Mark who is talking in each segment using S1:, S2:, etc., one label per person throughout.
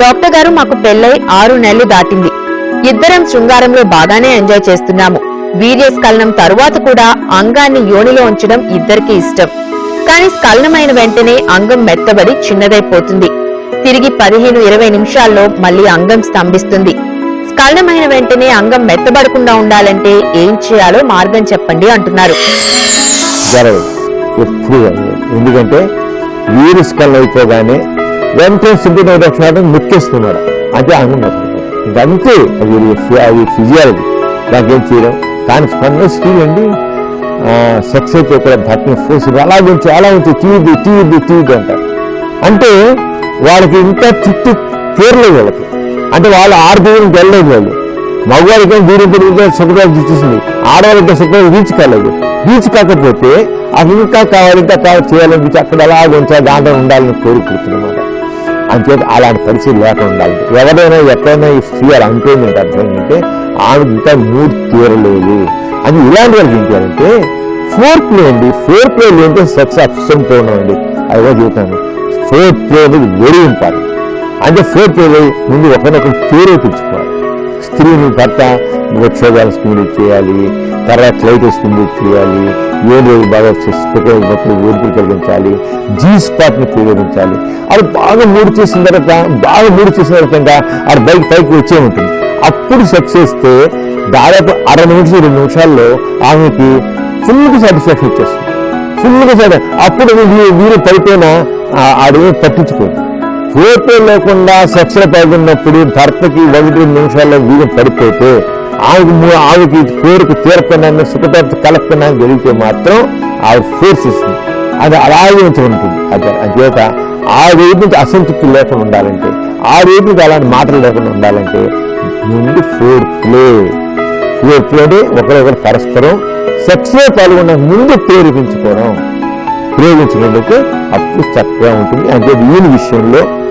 S1: Doctor గారు మాకు పెళ్ళై ఆరు నెలలు దాటింది. ఇద్దరం శృంగారంలో బాగానే ఎంజాయ్ చేస్తున్నాము. వీర్యస్ఖలనం తరువాత కూడా అంగాన్ని యోనిలో ఉంచడం ఇద్దరికీ ఇష్టం. కానీ స్ఖలనమైన వెంటనే అంగం మెత్తబడి చిన్నదైపోతుంది. తిరిగి పదిహేను ఇరవై నిమిషాల్లో మళ్ళీ అంగం స్తంభిస్తుంది. స్ఖలనమైన వెంటనే అంగం మెత్తబడకుండా ఉండాలంటే ఏం చేయాలో మార్గం చెప్పండి అంటున్నారు.
S2: ఎందుకంటే వీరు స్కల్ అయిపోగానే వెంటనే సింపుల్ రక్షణ ముక్కేస్తున్నాడు అంటే అంగం ఇదంతే అది అది ఫిజియాలజీ దానికేం చేయడం కానీ స్పందన స్త్రీ అండి సెక్స్ అయితే కూడా భర్తను ఫోర్స్ అలా ఉంచి అలా ఉంచి తీయద్దు తీయద్దు తీయద్దు అంటారు అంటే వాళ్ళకి ఇంకా చిట్టు తీరలేదు వాళ్ళకి. అంటే వాళ్ళు ఆరు దూరం వెళ్ళలేదు వాళ్ళు మగవాళ్ళకి దూరం పెరిగితే సుఖదాలు చూసేసింది. ఆడవాళ్ళకి సుఖదాలు రీచ్ కాలేదు. రీచ్ కాకపోతే అది ఇంకా కావాలంటే ఇంకా కావాలి చేయాలని అక్కడ అలా ఉంచాలి దాంట్లో ఉండాలని కోరుకుంటున్నమాట అంచేత అలాంటి పరిస్థితి లేకుండా ఉండాలి. ఎవరైనా ఎక్కడైనా ఈ స్త్రీ అలా అనుకోండి అర్థం ఏంటంటే ఆమె ఇంకా మూడు తీరలేదు. అని ఇలాంటి వాళ్ళకి ఏంటంటే ఫోర్ ప్లే అండి. ఫోర్ ప్లే లేదంటే సెక్స్ అప్సంతో అండి అదిగో చెబుతాను ఫోర్ ప్లే అనేది వెరీ ఇంపార్టెంట్ అంటే ఫోర్ ప్లే ముందు ఒకరినొకరు ప్రేరేపించుకోవాలి స్త్రీని భర్త వృక్షోగాలు స్టిమ్యులేట్ చేయాలి తర్వాత క్లైటస్ స్టిమ్యులేట్ చేయాలి ఏ బాగా స్పెక్టప్పుడు ఓర్పు కలిగించాలి జీ స్పాట్ని ప్రేరేపించాలి అది బాగా మూడు చేసిన తర్వాత బాగా మూడు చేసిన తర్వాత ఆడ అది బైక్ పైకి వచ్చే ఉంటుంది. అప్పుడు సెట్ చేస్తే దాదాపు అరవై నిమిషం రెండు నిమిషాల్లో ఆమెకి ఫుల్గా సాటిస్ఫాక్షన్ వచ్చేస్తుంది. ఫుల్గా సాటి అప్పుడు వీరు పడిపోయినా ఆడేమి పట్టించుకోదు. ఫోటో లేకుండా సెక్స్లో పాల్గొన్నప్పుడు భర్తకి ఒకటి నిమిషాల్లో వీరు పడిపోతే ఆమెకు మూ- ఆమెకి కోరిక తీరకుండా సుఖపడత జరిగితే మాత్రం ఆవిడ ఫోర్స్ ఇస్తుంది అది అలాగే ఉంచుకుంటుంది అది అంచేత ఆ రేపు నుంచి అసంతృప్తి లేకుండా ఉండాలంటే ఆ రేపు నుంచి అలాంటి మాటలు లేకుండా ఉండాలంటే ముందు ఫోర్ ప్లే ఫోర్ ప్లే అంటే ఒకరొకరు పరస్పరం సెక్స్లో పాల్గొన్న ముందు ప్రేరేపించుకోవడం. ప్రయోగించినందుకు అప్పుడు చక్కగా ఉంటుంది. అంటే ఈయన విషయంలో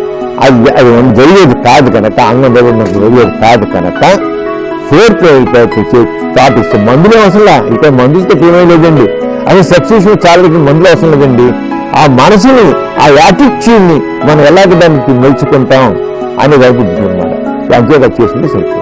S2: అది అది జరిగేది కాదు కనుక అన్నం దగ్గర జరిగేది కాదు కనుక ఫోర్త్ థాట్ ఇస్తే మందులు అవసరంలా ఇక మందులతో ఏమీ లేదండి. అది సెక్స్ చాలా మందులు అవసరం లేదండి. ఆ మనసుని ఆ యాటిట్యూడ్ని మనం ఎలాగ దానికి మెలుచుకుంటాం అనేది అనుకుంటున్నాం అనమాట అంతేగా చేసింది సరిపోతుంది